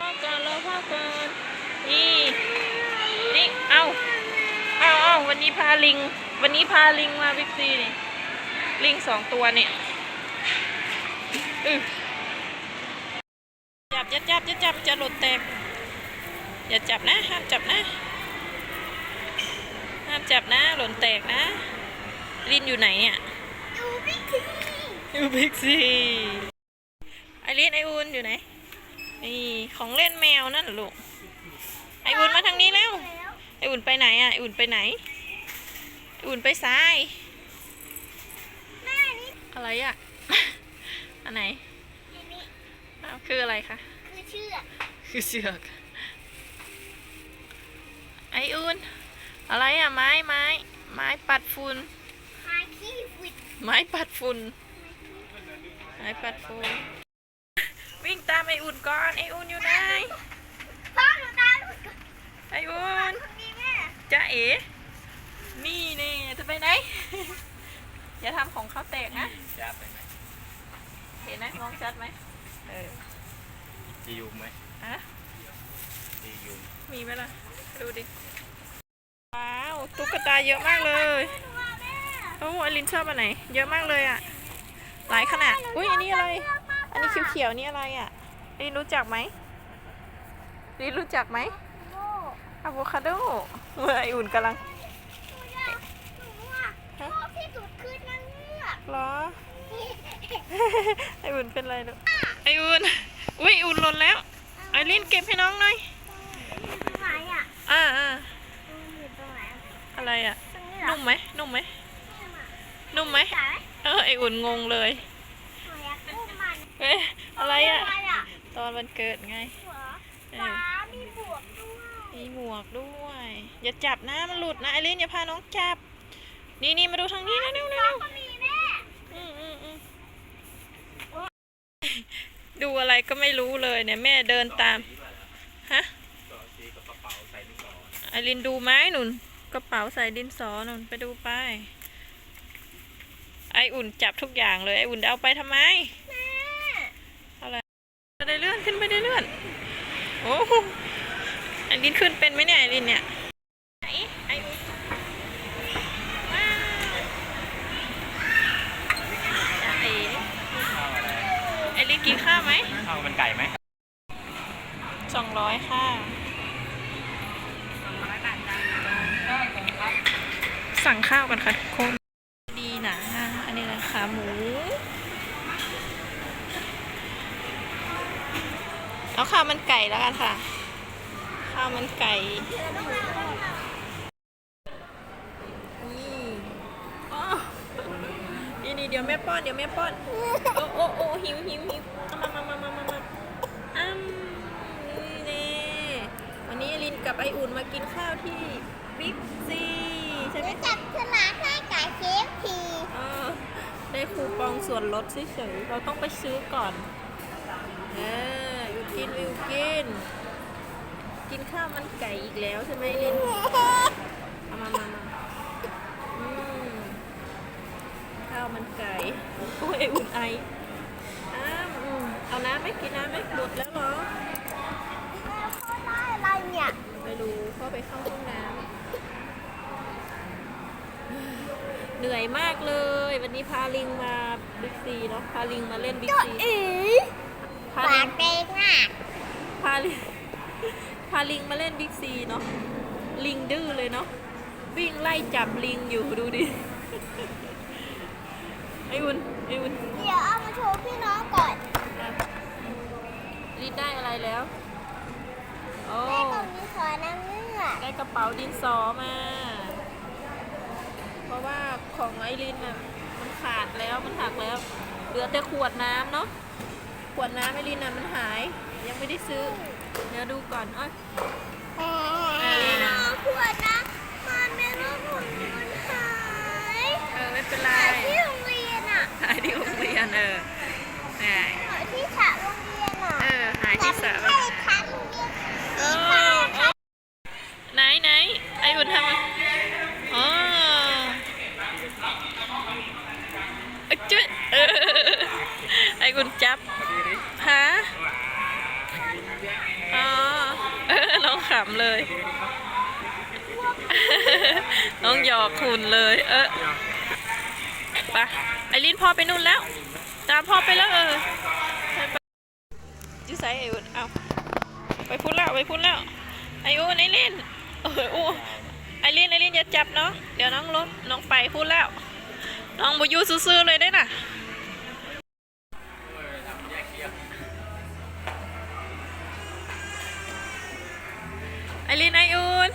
พ่อก่อนรอพ่อก่อนนี่นี่เอาเอาเอาวันนี้พาลิง วันนี้พาลิงมาบิ๊กซีนี่ลิงสองตัวเนี่ยอื้อจับอย่าจับอย่าจับจะหลุดแตก อย่าจับนะ ห้ามจับนะ ห้ามจับนะ หล่นแตกนะ ลินอยู่ไหนเนี่ยดูบิ๊กซีอยู่บิ๊กซีไอรินไออุ่นอยู่ไหน นี่ของเล่นแมวนั่นเหรอลูก ไออุ่นมาทางนี้แล้วแล้ว ไออุ่นไปไหนอะ ไออุ่นไปไหน ไออุ่นไปซ้ายแม่นี่อะไรอะ อันไหนอันนี้อ้าวคืออะไรคะ คือเชือก คือเสือก ไออุ่น อะไรอะ ไม้ไม้ ไม้ปัดฝุ่นพาขี้วิดไม้ปัดฝุ่น ไม้ปัดฝุ่น วิ่งตามไออุ่นก่อนไออุ่นอยู่ไหนพ่อหนูตาหลุดก่อนไออุ่นคนนี้แม่จ้าเอ๋นี่นี่จะไปไหน อย่าทำของเขาแตกนะจะไปไหมเห็นไหมมองชัดไหมเออจะยุงไหมอะจะยุงมีไหมล่ะ ดูดิ ว้าว ตุ๊กตาเยอะมากเลยว่าแม่โอ้อลินชอบอันไหน เยอะมากเลยอะ หลายขนาด อุ้ยอันนี้อะไร อันนี้เขียวๆนี่อะไรอะอลินรู้จักไหมอลินรู้จักไหมโม่อะโวคาโดเมื่อไออุ่นกำลังหนูอยากหนูว่าชอบที่สุดคือนางเงือกเหรอ ไออุ่นเป็นไรลูกไออุ่น อุ้ยอุ่นหล่นแล้ว ไอรินเก็บให้น้องหน่อยตรงไหนอะอ่าอ่ามันอยู่ตรงไหนอะอะไรอะตรงนี้เหรอนุ่มไหม นุ่มไหม นุ่มไหมจ๋าเออ ไออุ่นงงเลย หนูอยากอุ้มมัน เอ๊ะอะไรอะอะไรอะ ตอนวันเกิดไงหัวเอฟ้าอมีบวกด้วยมีหมวกด้วย อย่าจับนะมันหลุดนะไอรินอย่าพาน้องจับ นี่นี่มาดูทางนี้นะเร็วเร็วก็มีแม่อืมอืมอืมดูอะไรก็ไม่รู้เลยเนี่ยแม่เดินตาม ฮะต่อซีกับกระเป๋าใส่ดินสอไอรินดูไหมหนุนกระเป๋าใส่ดินสอหนุนไปดูไป ไออุ่นจับทุกอย่างเลยไออุ่นเอาไปทำไม แม่ อะไรไปได้เลื่อนขึ้นไปได้เลื่อนโอ้โห ไอรินขึ้นเป็นไหมเนี่ยไอรินเนี่ยไหนไออุ่นว้าวจ้าเอ๋ข้าวไรไอรินกินข้าวไหมข้าวมันไก่ไหมสองร้อยค่ะสั่งข้าวกันค่ะทุกคนดีนะอันนี้นะขาหมูเอาข้าวมันไก่แล้วกันค่ะ ข้าวมันไก่นี่อ๋อนี่นี่เดี๋ยวแม่ป้อนเดี๋ยวแม่ป้อน โอ้โอ้โอ้หิวหิวหิวมามามามามามาอ้ำนี่เน่วันนี้ลินกับไออุ่นมากินข้าวที่บิ๊กซีใช่ไหมจับฉลากให้กับเคฟทีได้คูปองส่วนลดเฉยๆเราต้องไปซื้อก่อนเอออยู่กินวิวกิน กินข้าวมันไก่อีกแล้วใช่ไหมลินเอามามามาอืมข้าวมันไก่โอ้ยอุ่นไออ้ามอืมเอาน้ำไหมกินน้ำไหมหมดแล้วเหรอ เขาได้อะไรเนี่ยไม่รู้เข้าไปเข้าห้องน้ำ เหนื่อยมากเลย วันนี้พาลิงมาบิ๊กซีเนาะ พาลิงมาเล่นบิ๊กตัวซี อีพาปาลิกงเด็กอะพาลิง พาลิงมาเล่นบิ๊กซีเนาะลิงดื้อเลยเนาะวิ่งไล่จับลิงอยู่ดูดิไออุ่นไออุ่นเดี๋ยวเอามาโชว์พี่น้องก่อนอะลินได้อะไรแล้วโอ้แม่ตรงนี้ขอนางเงือกได้กระเป๋าดินสอมา เพราะว่าของไอรินอะมันขาดแล้วมันหักแล้ว เหลือแต่ขวดน้ำเนาะขวดน้ำไอรินอะมันหาย ยังไม่ได้ซื้อ เดี๋ยวดูก่อนอ้อยเอาขวดนะมันไม่รู้ผมมันหายเออไม่เป็นไรหายที่โรงเรียนอะหายที่โรงเรียนเออหายหายที่สระโรงเรียนอะเออหายที่สระแต่ไม่ใช่คันโรงเรียนเออเออไหนไหนไออุ่นทำอะไรอ๋อเอ้ยจุ๊ยเออไออุ่นจับำเลย น้องหยอกคุณเลย เออไปไอรินพ่อไปนู่นแล้ว ตามพ่อไปแล้วเออไปไปอยูไซไออุ่นเอาไปพูดแล้วไปพูดแล้วไออุ่นไอรินเอออู้ไอรินไอรินอย่าจับเนาะเดี๋ยวน้องรถน้องไปพูดแล้ว น้องบอยูซื่อๆเลยได้น่ะ ไอรินไออุ่น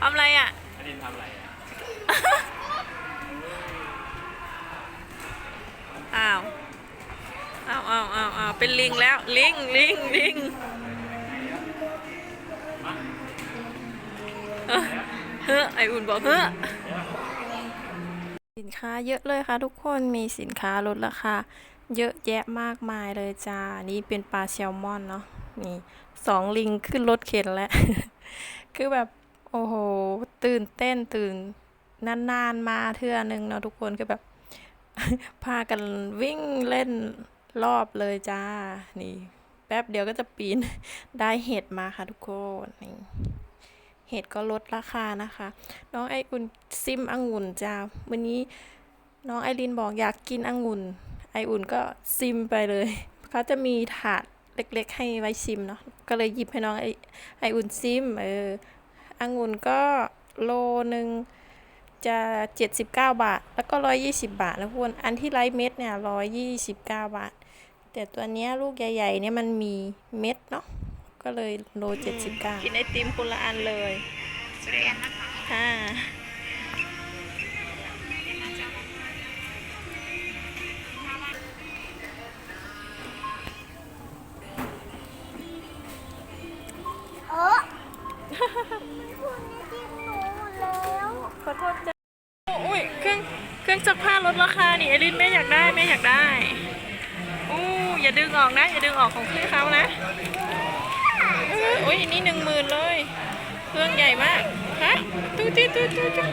ทำอะไรอะอันนี้ทำอะไรอะ อ้าวอ้าวอ้าวอ้าวอ้าวเป็นลิงแล้ว ลิง ลิง ลิงเออเฮ้อไออุ่นบอกเฮ้อสินค้าเยอะเลยค่ะทุกคนมีสินค้าลดราคาเยอะแยะมากมายเลยจ้า นี่เป็นปลาแซลมอนเนาะ นี่สองลิงขึ้นรถเข็นแล้ว คือแบบ โอ้โห ตื่นเต้นตื่นนานๆมาเทื่อนึงเนาะทุกคนคือแบบ พากันวิ่งเล่นรอบเลยจ้า นี่ แป๊บเดียวก็จะปีนได้เห็ดมาค่ะทุกคนนี่เห็ดก็ลดราคานะคะ น้องไออุ่นซิมองุ่นจ้าวันนี้น้องไอรินบอกอยากกินองุ่น ไออุ่นก็ซิมไปเลยเขาจะมีถาด เล็กๆ ให้ไว้ซิมเนาะก็เลยหยิบให้น้องไอไออุ่นซิมเออองุ่นก็โลหนึ่งจะ 79 บาท แล้วก็ 120 บาทนะคุณอันที่ไร้เม็ดเนี่ย129 บาท แต่ตัวเนี้ยลูกใหญ่ๆเนี่ยมันมีเม็ดเนาะก็เลยโล79กินไอติมคนละอันเลยค่ะเอ เครื่องซักผ้าลดราคานี่เอรินแม่อยากได้แม่อยากได้อู้อย่าดึงออกนะ อย่าดึงออกของเครื่องเขานะอุ้ยนี่หนึ่งหมื่นเลย เครื่องใหญ่มาก ฮะ ตู้ตู้ตู้ตู้ตู้